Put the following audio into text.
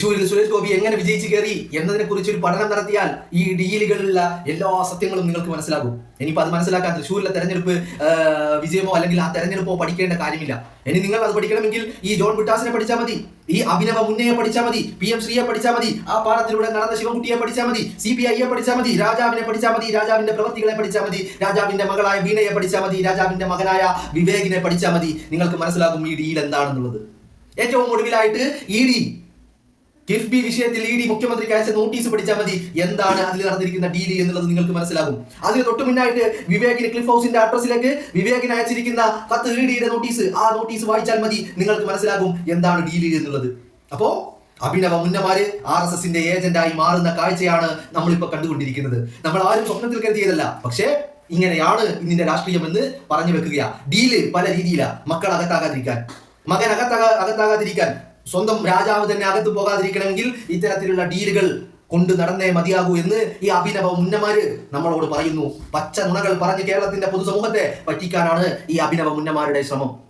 തൃശ്ശൂരിൽ സുരേഷ് ഗോപി എങ്ങനെ വിജയിച്ചു കയറി എന്നതിനെ കുറിച്ച് ഒരു പഠനം നടത്തിയാൽ ഈ ഡീലുകളിലുള്ള എല്ലാ സത്യങ്ങളും നിങ്ങൾക്ക് മനസ്സിലാകും. ഇനിയിപ്പോൾ അത് മനസ്സിലാക്കാൻ തൃശ്ശൂരിലെ തെരഞ്ഞെടുപ്പ് വിജയമോ അല്ലെങ്കിൽ ആ തെരഞ്ഞെടുപ്പോ പഠിക്കേണ്ട കാര്യമില്ല. ഇനി നിങ്ങൾ അത് പഠിക്കണമെങ്കിൽ ഈ ജോൺ ബിട്ടാസിനെ പഠിച്ചാൽ മതി ഈ അഭിനവ മുന്നയെ പഠിച്ചാൽ മതി പി എം ശ്രീയെ പഠിച്ചാൽ മതി ആ പാടത്തിലൂടെ നടന്ന ശിവൻകുട്ടിയെ പഠിച്ചാൽ മതി സി പി ഐയെ പഠിച്ചാൽ മതി രാജാവിനെ പഠിച്ചാൽ മതി രാജാവിന്റെ പ്രവൃത്തികളെ പഠിച്ചാൽ മതി രാജാവിന്റെ മകളായ വീണയെ പഠിച്ചാൽ മതി രാജാവിന്റെ മകനായ വിവേകിനെ പഠിച്ചാൽ മതി. നിങ്ങൾക്ക് മനസ്സിലാകും ഈ ഡീൽ എന്താണെന്നുള്ളത്. ഏറ്റവും ഒടുവിലായിട്ട് ഇ ഡി കിഫ്ബി വിഷയത്തിൽ ഇ ഡി മുഖ്യമന്ത്രിക്ക് അയച്ച നോട്ടീസ് പഠിച്ചാൽ മതി. എന്താണ് അതിൽ നടന്നിരിക്കുന്ന ഡീൽ എന്നുള്ളത് നിങ്ങൾക്ക് മനസ്സിലാകും. അതിന് തൊട്ട് മുന്നായിട്ട് വിവേകിന് ക്ലിഫ് ഹൗസിന്റെ അഡ്രസ്സിലേക്ക് വിവേകിന് അയച്ചിരിക്കുന്ന കത്ത് ഇ ഡിയുടെ നോട്ടീസ്. ആ നോട്ടീസ് വായിച്ചാൽ മതി. നിങ്ങൾക്ക് മനസ്സിലാകും എന്താണ് ഡീൽ എന്നുള്ളത്. അപ്പോ അഭിനവ മുന്നമാര് ആർ എസ് എസിന്റെ ഏജന്റായി മാറുന്ന കാഴ്ചയാണ് നമ്മളിപ്പോ കണ്ടുകൊണ്ടിരിക്കുന്നത്. നമ്മൾ ആരും സ്വപ്നത്തിൽ കരുതിയതല്ല. പക്ഷേ ഇങ്ങനെയാണ് ഇന്നിന്റെ രാഷ്ട്രീയം എന്ന് പറഞ്ഞു വെക്കുകയാ. ഡീൽ പല രീതിയിലാ. മക്കൾ അകത്താകാതിരിക്കാൻ. മകൻ അകത്താകാ അകത്താകാതിരിക്കാൻ. സ്വന്തം രാജാവ് തന്നെ അകത്ത് പോകാതിരിക്കണമെങ്കിൽ ഇത്തരത്തിലുള്ള ഡീലുകൾ കൊണ്ട് നടന്നേ മതിയാകൂ എന്ന് ഈ അഭിനവ മുന്നമാര് നമ്മളോട് പറയുന്നു. പച്ച നുണകൾ പറഞ്ഞ് കേരളത്തിന്റെ പൊതുസമൂഹത്തെ പറ്റിക്കാനാണ് ഈ അഭിനവ മുന്നമാരുടെ ശ്രമം.